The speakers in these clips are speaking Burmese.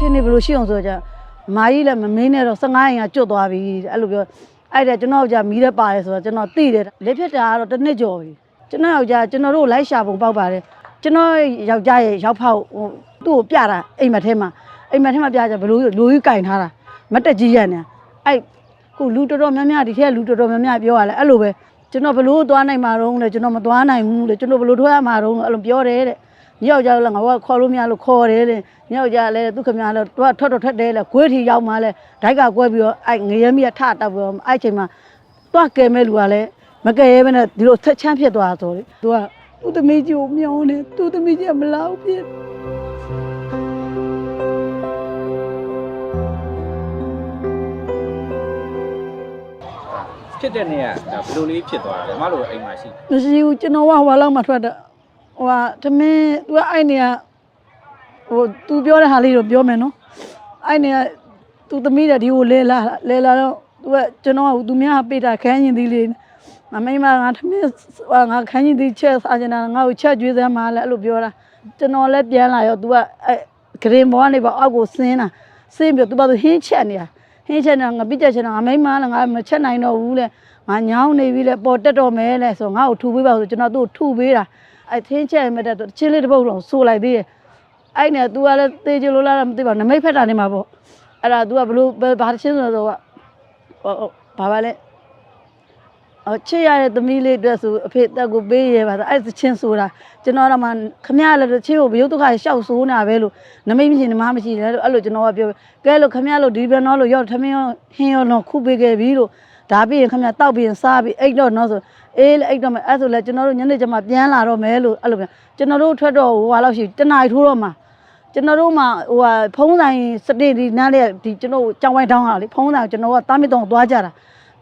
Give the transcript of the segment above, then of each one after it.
ချင်းနေဘယ်လိုရှိအောင်ဆိုတော့ကြာမာကြီးလည်းမမင်းနဲ့တော့15ရင်ကကျွတ်သွားပြီအဲ့လိုပြောအဲ့ဒါကျွန်တော်ကြာမီးတဲ့ပါတယ်ဆိုတော့ကျွန်တော်သိတယ်လက်ဖြတ်တာကတော့တစ်နှစ်ကျော်ပြီကျွန်တော်ယောက်ျားကျွန်တော်တို့လိုက်ရှာပုံပေါက်ပါတယ်ကျွန်တော်ယောက်ျားရဲ့ရောက်ဖောက်ဟိုသူ့ကိုပြတာအိမ်မက်ထဲမှာအိမ်မက်ထဲမှာပြကြဘယ်လိုလူကြီးကင်ထားတာမတက်ကြီးရနေအဲ့ခုလူတော်တော်များများဒီထက်လူတော်တော်များများပြောရလဲအဲ့လိုပဲကျွန်တော်ဘယ်လို့သွားနိုင်မှာတော့လဲကျွန်တော်မသွားနိုင်ဘူးလေကျွန်တော်ဘယ်လို့ထွက်ရမှာတော့အဲ့လိုပြောတယ်တဲ့ ညယောက်ျားလည်းငါကခေါ်လို့မရလို့ခေါ်တယ်တဲ့ညယောက်ျားလည်းသူခမရလည်းတွတ်ထွက်တော့ထွက်တယ်လေခွေးထီရောက်မှလည်းဒိုက်ကကွဲပြီးတော့အဲ့ငရဲမီထတက်ပြီးတော့အဲ့ချိန်မှာတွတ်ကဲမဲ့လူကလည်းမကဲရဲဘဲနဲ့ဒီလိုဆက်ချမ်းဖြစ်သွားဆိုလေသူကသူ့သမီးကြီးကိုမြောင်းတယ်သူ့သမီးကြီးကမလောက်ဖြစ်ဖြစ်တဲ့နေ့ကဒါဘယ်လိုလေးဖြစ်သွားတာလဲမတို့အိမ်မှာရှိမရှိဘူးကျွန်တော်ကဟိုလောက်မှထွက်တော့ ဟိုကသမင်းသူကအဲ့နေကဟိုသူပြောတဲ့ဟာလေးတော့ပြောမယ်နော်အဲ့နေကသူသမီးတဲ့ဒီကိုလဲလာလဲလာတော့သူကကျွန်တော်ကသူများပေးတာခန်းရင်သီးလေးမမိမငါသမင်းငါခန်းရင်သီးချက်စားချင်တာငါ့ကိုချက်ကျွေးစမ်းပါလဲအဲ့လိုပြောတာကျွန်တော်လည်းပြန်လာရောသူကအဲ့ဂရင်ဘောကနေပါအောက်ကိုဆင်းတာဆင်းပြီးသူကသူဟင်းချက်နေတာဟင်းချက်နေတာငါပြစ်ချက်ချင်တာငါမိမလည်းငါမချက်နိုင်တော့ဘူးလေငါညောင်းနေပြီလေပေါ်တက်တော့မယ်လေဆိုငါ့ကိုထူပေးပါဆိုကျွန်တော်သူ့ကိုထူပေးတာ အဲ့သင်းချက်မဲ့တဲ့ချင်းလေးတစ်ပုတ်လုံးဆိုလိုက်သေးတယ်အဲ့နဲ့ तू ကလည်းတေးကြလို့လားမသိပါဘူးနမိတ်ဖက်တာနေမှာပေါ့အဲ့ဒါ तू ကဘလို့ဘာချင်းဆိုတော့ဟိုဘာပါလဲအချစ်ရတဲ့သမီးလေးအတွက်ဆိုအဖေတက်ကိုပေးရပါဆိုအဲ့ချင်းဆိုတာကျွန်တော်တော့မှခမရလည်းချင်းကိုဘယုတ်ဒုက္ခရှောက်ဆိုးနေတာပဲလို့နမိတ်မရှိနမမရှိတယ်လို့အဲ့လိုကျွန်တော်ကပြောကဲလို့ခမရလို့ဒီဘက်တော့လို့ရောက်ထမင်းဟင်းရောတော့ခုပေးခဲ့ပြီလို့ ဒါပြီးရင်ခမရတောက်ပြီးရင်စားပြီးအိတ်တော့တော့ဆိုအေးလေအိတ်တော့မယ်အဲ့ဆိုလဲကျွန်တော်တို့ညနေကျမှပြန်လာတော့မယ်လို့အဲ့လိုပြန်ကျွန်တော်တို့ထွက်တော့ဟိုဟာလောက်ရှိတနားထိုးတော့မှာကျွန်တော်တို့မှဟိုဟာဖုံးဆိုင်စတင်ဒီနားလေးဒီကျွန်တော်ကြောင်ဝိုင်းတောင်းတာလေဖုံးဆိုင်ကျွန်တော်ကတားမစ်တော့သွားကြတာ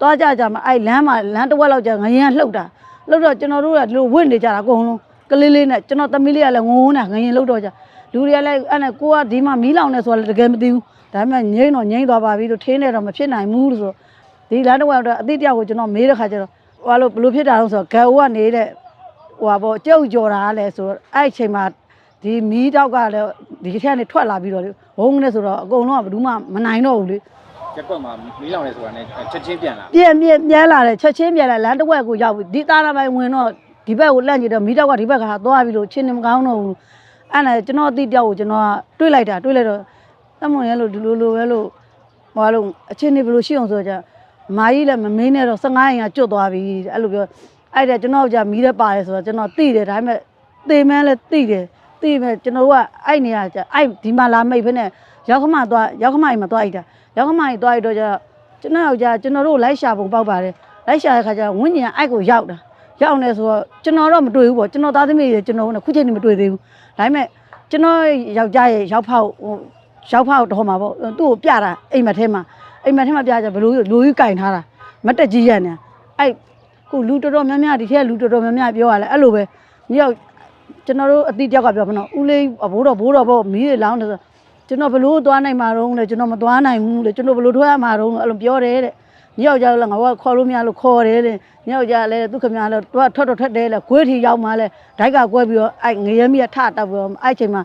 သွားကြကြမှာအဲ့လမ်းမှာလမ်းတစ်ဝက်လောက်ကျငရင်လှုပ်တာလှုပ်တော့ကျွန်တော်တို့ကဒီလိုဝင့်နေကြတာအကုန်လုံးကလေးလေးနဲ့ကျွန်တော်သမီးလေးကလည်းငုံနေတာငရင်လှုပ်တော့ကြလူတွေကလည်းအဲ့နဲ့ကိုကဒီမှာမီးလောင်နေဆိုတော့တကယ်မသိဘူးဒါပေမဲ့ငိမ့်တော့ငိမ့်သွားပါပြီလို့ထင်းနေတော့မဖြစ်နိုင်ဘူးလို့ဆို ဒီလမ်းတစ်ဝက်တော့အတိတယောက်ကိုကျွန်တော်မေးတဲ့ခါကျတော့ဟိုလိုဘလို့ဖြစ်တာလို့ဆိုတော့ဂယ်အိုကနေတဲ့ဟိုပါပေါ့ကြောက်ကြော်တာလဲဆိုတော့အဲ့အချိန်မှာဒီမီးတောက်ကလည်းဒီထက်ကနေထွက်လာပြီးတော့လေဝုန်းနေဆိုတော့အကုန်လုံးကဘယ်သူမှမနိုင်တော့ဘူးလေရက်ကွက်မှာမီးလောင်နေဆိုတာနဲ့ချက်ချင်းပြန်လာပြန်ပြန်ပြန်လာတယ်ချက်ချင်းပြန်လာလမ်းတစ်ဝက်ကိုရောက်ပြီဒီသားနာပိုင်းဝင်တော့ဒီဘက်ကိုလန့်ကြည့်တော့မိတော့ကဒီဘက်ကသွားပြီလို့ချင်းနေမကောင်းတော့ဘူးအဲ့ဒါကျွန်တော်အတိပြောက်ကိုကျွန်တော်ကတွေးလိုက်တာတွေးလိုက်တော့တမွန်ရဲလို့ဒီလိုလိုပဲလို့ဟိုလိုအချင်းနေဘယ်လိုရှိအောင်ဆိုကြ မာကြီးလည်းမမင်းနဲ့တော့15ရင်ကကျွတ်သွားပြီအဲ့လိုပြောအဲ့ဒါကျွန်တော်ကြာမီးတဲ့ပါတယ်ဆိုတော့ကျွန်တော်သိတယ်ဒါပေမဲ့သေမန်းလည်းသိတယ်သိမဲ့ကျွန်တော်ကအဲ့နေရာကြာအဲ့ဒီမှာလာမိတ်ဖ ೇನೆ ရောက်ခမသွားရောက်ခမအိမ်မှာသွားအိတ်တာရောက်ခမအိမ်သွားအိတ်တော့ကြာကျွန်တော်ယောက်ျားကျွန်တော်တို့လိုက်ရှာပုံပေါက်ပါတယ်လိုက်ရှာတဲ့ခါကျတော့ဝင်းညင်အိုက်ကိုရောက်တာရောက်နေဆိုတော့ကျွန်တော်တော့မတွေ့ဘူးပေါ့ကျွန်တော်သားသမီးတွေကျွန်တော်ကခုချိန်နေမတွေ့သေးဘူးဒါပေမဲ့ကျွန်တော်ယောက်ျားရဲ့ရောက်ဖောက်ဟိုရောက်ဖောက်တော့မှာပေါ့သူ့ကိုပြတာအိမ်မက်ထဲမှာ အိမ်မက်ထဲမှာပြကြဘယ်လိုလူကြီးကင်ထားတာမတက်ကြီးရနေအဲ့ခုလူတော်တော်များများဒီထက်လူတော်တော်များများပြောရလဲအဲ့လိုပဲညယောက်ကျွန်တော်တို့အတိတယောက်ကပြောမနော်ဦးလေးဘိုးတော်ဘိုးတော်ပေါ့မီးတွေလောင်းနေဆိုကျွန်တော်ဘလို့သွားနိုင်မှာတော့လေကျွန်တော်မသွားနိုင်ဘူးလေကျွန်တော်ဘလို့ထွက်ရမှာတော့အဲ့လိုပြောတယ်တဲ့ညယောက်ျားလည်းငါကခေါ်လို့မရလို့ခေါ်တယ်တဲ့ညယောက်ျားလည်းသူခမရလည်းတွတ်ထွက်တော့ထွက်တယ်လေခွေးထီရောက်မှလည်းဒိုက်ကကွဲပြီးတော့အဲ့ငရဲမီထတက်ပြီးတော့အဲ့ချိန်မှာ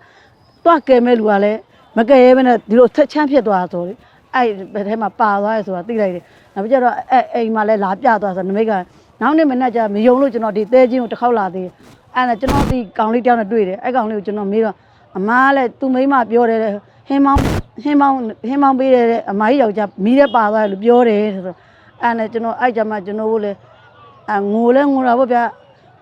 တွတ်ကဲမဲ့လူကလည်းမကဲရဲဘဲနဲ့ဒီလိုဆက်ချမ်းဖြစ်သွားဆိုလေ အဲ့ဘယ်ထဲမှာပါသွားရဲဆိုတာသိလိုက်တယ်နောက်ပြီးကျတော့အဲ့အိမ်မှာလည်းလာပြသွားဆိုနမိတ်ကနောက်နေ့မနေ့ကျမယုံလို့ကျွန်တော်ဒီတဲချင်းကိုတစ်ခေါက်လာသေးအဲ့ဒါကျွန်တော်ဒီကောင်လေးတယောက်နဲ့တွေ့တယ်အဲ့ကောင်လေးကိုကျွန်တော်မေးတော့အမားလည်းသူ့မိန်းမပြောတယ်ဟင်းမောင်းဟင်းမောင်းဟင်းမောင်းပေးတယ်တဲ့အမကြီးယောက်ျားမီးတဲ့ပါသွားတယ်လို့ပြောတယ်ဆိုတော့အဲ့နဲ့ကျွန်တော်အဲ့ကြမှာကျွန်တော်တို့လည်းအငိုလဲငိုတာပေါ့ဗျာ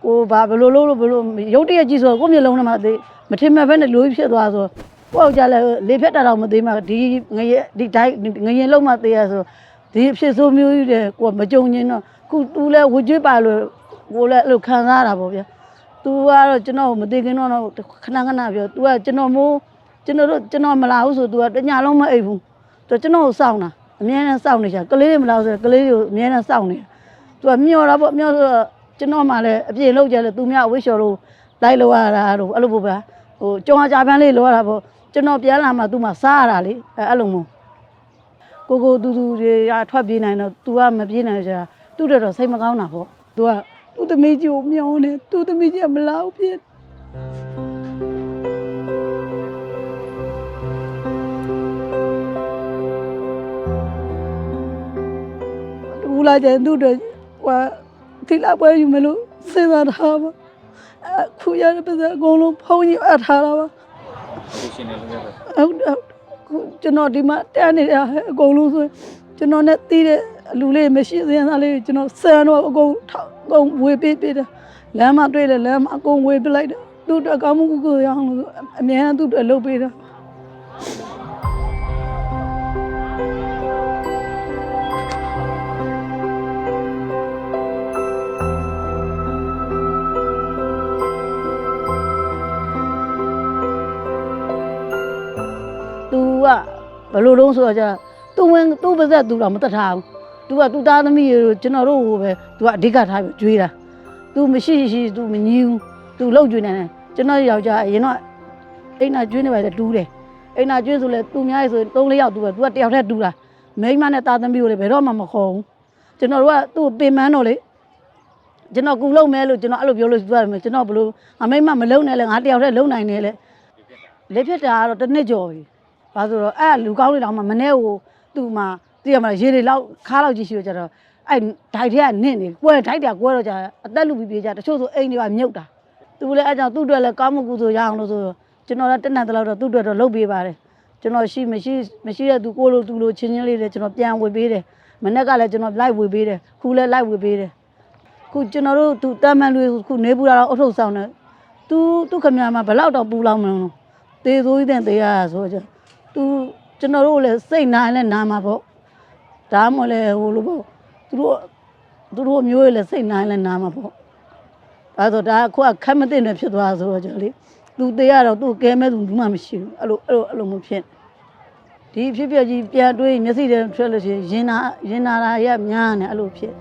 ကိုဘာဘယ်လိုလုပ်လို့ဘယ်လိုရုတ်တရက်ကြည့်ဆိုတော့ကိုယ့်မျက်လုံးထဲမှာသိမထင်မဲ့ဘဲနဲ့လူကြီးဖြစ်သွားဆို ကိုယ့်အောင်ကြလဲလေဖြတ်တာတော့မသိမှဒီငရဲဒီတိုင်းငရင်လုံးမှသိရဆိုဒီအဖြစ်ဆိုးမျိုးကြီးတဲ့ကိုကမကြုံရင်တော့ခုသူလဲဝကြွေးပါလို့ကိုလည်းအဲ့လိုခံစားရတာပေါ့ဗျာသူကတော့ကျွန်တော်မသိခင်တော့ခဏခဏပြောသူကကျွန်တော်မိုးကျွန်တော်တို့ကျွန်တော်မလာဘူးဆိုသူကတညာလုံးမအိပ်ဘူးသူကျွန်တော်ကိုစောင့်တာအမြဲတမ်းစောင့်နေချာကလေးတွေမလားဆိုတော့ကလေးတွေကိုအမြဲတမ်းစောင့်နေသူကမျောတာပေါ့မျောဆိုတော့ကျွန်တော်မှလည်းအပြေလောက်ကြလဲသူများဝိရှော်လို့လိုက်လို့ရတာတော့အဲ့လိုပေါ့ဗျာဟိုကြောင်ကြပန်းလေးလိုရတာပေါ့ ကျွန်တော်ပြန်လာမှ तू မှစားရတာလေအဲအဲ့လိုမျိုးကိုကိုသူသူတွေကထွက်ပြေးနိုင်တော့ तू ကမပြေးနိုင်ကြတာသူ့တော်တော်စိတ်မကောင်းတာပေါ့ तू ကသူ့သမီးကြီးကိုမျောနေသူ့သမီးကြီးကမလာဘူးဖြစ်ူလာကျန်သူ့အတွက်ဟိုတိလာပွဲယူမလို့စဉ်းစားထားပါအခုရတဲ့ပစံအကုန်လုံးဖုန်းကြီးအပ်ထားတာပါ လူရှင်တွေလို့ပြောတယ်ဟုတ်တယ်ခုကျွန်တော်ဒီမှာတန်းနေတာဟဲ့အကုန်လုံးဆိုရင်ကျွန်တော်နဲ့တီးတဲ့လူလေးမရှိစရင်သားလေးကျွန်တော်ဆန်တော့အကုန်ထောက်အကုန်ဝေပေးပေးတယ်လမ်းမှာတွေ့တယ်လမ်းမှာအကုန်ဝေပေးလိုက်တယ်သူ့အတွက်ကောင်းမှုကုကုရအောင်လို့အမြဲတမ်းသူ့အတွက်လုပ်ပေးတာ तू ကဘယ်လိုလုံးဆိုတော့ကြာ तू ဝင် तू ပါဇက် तू တော့မတတ်ထားဘူး तू က तू သားသမီးတွေကိုကျွန်တော်တို့ကိုပဲ तू ကအဓိကထားပြီးကြွေးတာ तू မရှိရှိ तू မငြီးဘူး तू လောက်ကြွေးနေတယ်ကျွန်တော်ယောက်ျားအရင်တော့အိမ်နာကျွေးနေပါလေတူးတယ်အိမ်နာကျွေးဆိုလဲ तू များဆို3 4ယောက်တူပဲ तू ကတယောက်တည်းတူးတာမိန်းမနဲ့သားသမီးကိုလည်းဘယ်တော့မှမခေါ်ဘူးကျွန်တော်တို့ကသူ့ကိုပင်မန်းတော့လေကျွန်တော်ကူလုံးမဲလို့ကျွန်တော်အဲ့လိုပြောလို့ပြောရမယ်ကျွန်တော်ဘလို့အမိမမလုံနဲ့လေငါတယောက်တည်းလုံနိုင်တယ်လေ လက်ဖြစ်တာကတော့တစ်နှစ်ကျော်ပြီ။ ဘာဆိုတော့အဲ့လူကောင်းတွေတောင်မှမနေ့ကိုသူ့မှာသိရမလားရေတွေလောက်ခါလောက်ကြီးရှိတော့ကြတော့အဲ့ဒိုက်ထဲကနင့်နေကွဲဒိုက်တာကွဲတော့ကြအသက်လူပြီးပြေးကြတချို့ဆိုအိမ်တွေကမြုပ်တာ။သူလည်းအဲ့ကြောင့်သူ့အတွက်လည်းကောင်းမှုကုသိုလ်ရအောင်လို့ဆိုကျွန်တော်လည်းတက်နက်တလောက်တော့သူ့အတွက်တော့လုပ်ပေးပါတယ်။ကျွန်တော်ရှိမရှိမရှိတဲ့သူကိုလိုသူလိုချင်းချင်းလေးတွေကျွန်တော်ပြန်ဝေပေးတယ်။မနေ့ကလည်းကျွန်တော်လိုက်ဝေပေးတယ်။ခုလည်းလိုက်ဝေပေးတယ်။ခုကျွန်တော်တို့သူတမ်းမှန်လူခုနေပူတာတော့အုတ်ထုတ်ဆောင်တယ်။ तू သူ့ခမရမှာဘယ်လောက်တော့ပူလောင်မလို့တေးဆိုးကြီးတဲ့တရားဆိုကြ သူကျွန်တော်တို့လည်းစိတ်နာလည်းနာမှာပေါ့ဒါမှမဟုတ်လည်းဟိုလိုပေါ့သူတို့သူတို့မျိုးလည်းစိတ်နာလည်းနာမှာပေါ့ဒါဆိုဒါခုကခက်မသိနေဖြစ်သွားဆိုတော့ကြောလေသူတေးရတော့သူ့ကဲမဲ့သူဘူးမှမရှိဘူးအဲ့လိုအဲ့လိုအဲ့လိုမျိုးဖြစ်ဒီဖြစ်ဖြစ်ကြီးပြန်တွေးမျက်စိတွေထွက်လို့ရှိရင်ရင်နာရင်နာတာရများနေအဲ့လိုဖြစ်